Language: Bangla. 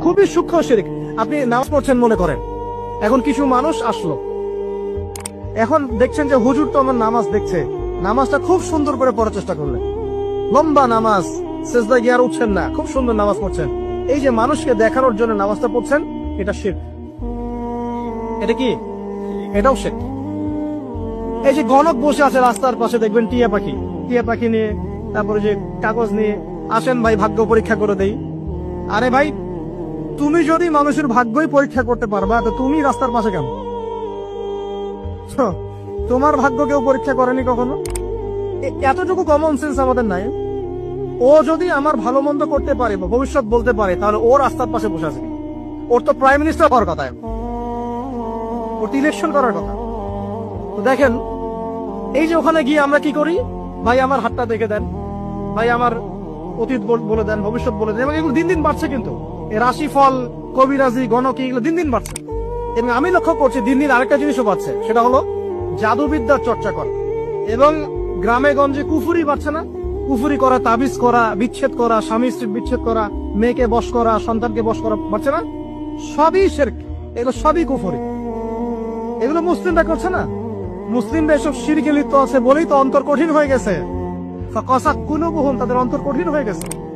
খুবই সূক্ষ্ম শিরিক। আপনি নামাজ পড়ছেন মনে করেন। এখন কিছু মানুষ আসলো। এখন দেখছেন যে হুজুর তো আমার নামাজ দেখছে। নামাজটা খুব সুন্দর করে পড়ার চেষ্টা করলেন। লম্বা নামাজ, সেজদা গিয়ে উঠছেন না। খুব সুন্দর নামাজ পড়ছেন। এই যে মানুষকে দেখানোর জন্য নামাজটা পড়ছেন, এটা শির। এটা কি? এটাও শির। এই যে গণক বসে আছে রাস্তার পাশে, দেখবেন টিয়া পাখি। টিয়া পাখি নিয়ে, তারপরে যে কাগজ নিয়ে, আসেন ভাই, ভাগ্য পরীক্ষা করে দেই। আরে ভাই তুমি যদি মানুষের ভাগ্যই পরীক্ষা করতে পারবা, তো তুমি রাস্তার পাশে কেন? তোমার ভাগ্য কেউ পরীক্ষা করেনি কখনো? এতটুকু কমন সেন্স আমাদের নাই। ও যদি আমার ভালো মন্দ করতে পারে বা ভবিষ্যৎ বলতে পারে, তাহলে ও রাস্তার পাশে বসে আছে। ওর তো প্রাইম মিনিস্টার হওয়ার কথা। ওর ইলেকশন করার কথা। তো দেখেন, এই যে ওখানে গিয়ে আমরা কি করি? ভাই, আমার হাতটা দেখে দেন। ভাই, আমার অতীত বল- দেন, ভবিষ্যৎ বলে দেন, এবং এগুলো দিন দিন বাড়ছে কিন্তু। রাশিফল, কবিরাজি, গণকি, এগুলো দিন দিন বাড়ছে। এবং আমি লক্ষ্য করছি দিন দিন আরেকটা জিনিসও বাড়ছে, সেটা হলো জাদুবিদ্যার চর্চা করা। এবং গ্রামে গঞ্জে কুফুরি বাড়ছে না। কুফুরি করা, তাবিজ করা, বিচ্ছেদ করা, স্বামী স্ত্রীর বিচ্ছেদ করা, মেয়েকে বস করা, সন্তানকে বশ করা বাড়ছে না। সবই শেরক, এগুলো সবই কুফুরি। এগুলো মুসলিমরা করছে না। মুসলিমরা এসব শিরকে লিপ্ত আছে বলেই তো অন্তর কঠিন হয়ে গেছে। কষা কুলুবহুম তাদের অন্তর কঠিন হয়ে গেছে।